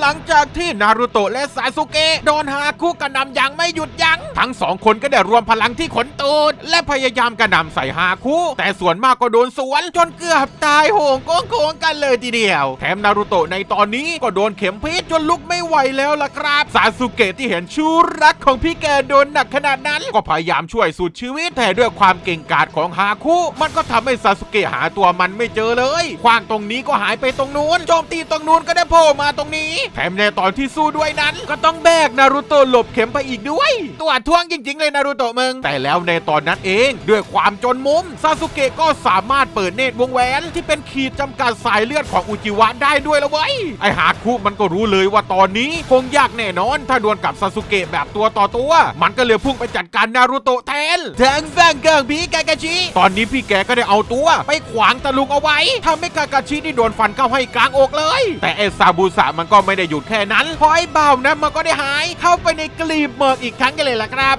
หลังจากที่นารูโตะและซาสุเกะโดนฮาคุกระหนำอย่างไม่หยุดยัง้งทั้งสองคนก็ได้รวมพลังที่ขนตูดและพยายามกระหนำใส่ฮาคุแต่ส่วนมากก็โดนสวนจนเกือบตายโหงโก้งโงกันเลยทีเดียว แถมนารูโตะในตอนนี้ก็โดนเข็มพิษจนลุกไม่ไหวแล้วล่ะครับซาสุเกะที่เห็นชูรักของพี่แกโดนหนักขนาดนั้น ก็พยายามช่วยสุดชีวิตแต่ด้วยความเก่งกาจของฮาคุมันก็ทำให้ซาสุเกะหาตัวมันไม่เจอเลยคว้างตรงนี้ก็หายไปตรงนู้นโจมตีตรงนู้นก็ได้โผล่มาตรงนี้แถมในตอนที่สู้ด้วยนั้น ก็ต้องแบกนารูโตะหลบเข็มไปอีกด้วย ตัวท่วงจริง ๆ เลยนารูโตะมึง แต่แล้วในตอนนั้นเอง ด้วยความจนมุมซาสุเกะก็สามารถเปิดเนตรวงแหวน ที่เป็นขีดจำกัดสายเลือดของอุจิวะได้ด้วยล้วเว้ยไอฮาคุมันก็รู้เลยว่าตอนนี้คงยากแน่นอน ถ้าดวลกับซาสุเกะแบบตัวต่อตัว มันก็เลยพุ่งไปจัดการนารูโตะแทนทางฝั่งเกิงพี่กากาชิตอนนี้พี่แกก็ได้เอาตัว ไปขวางตะลุงเอาไว้ทำให้กากาชินี่โดนฟันเข้าให้กลางอกเลย แต่ไอซาบูสะมันก็ไม่ได้หยุดแค่นั้นเพราะไอ้เบานะมันก็ได้หายเข้าไปในกลีบเมิร์กอีกครั้งกันเลยล่ะครับ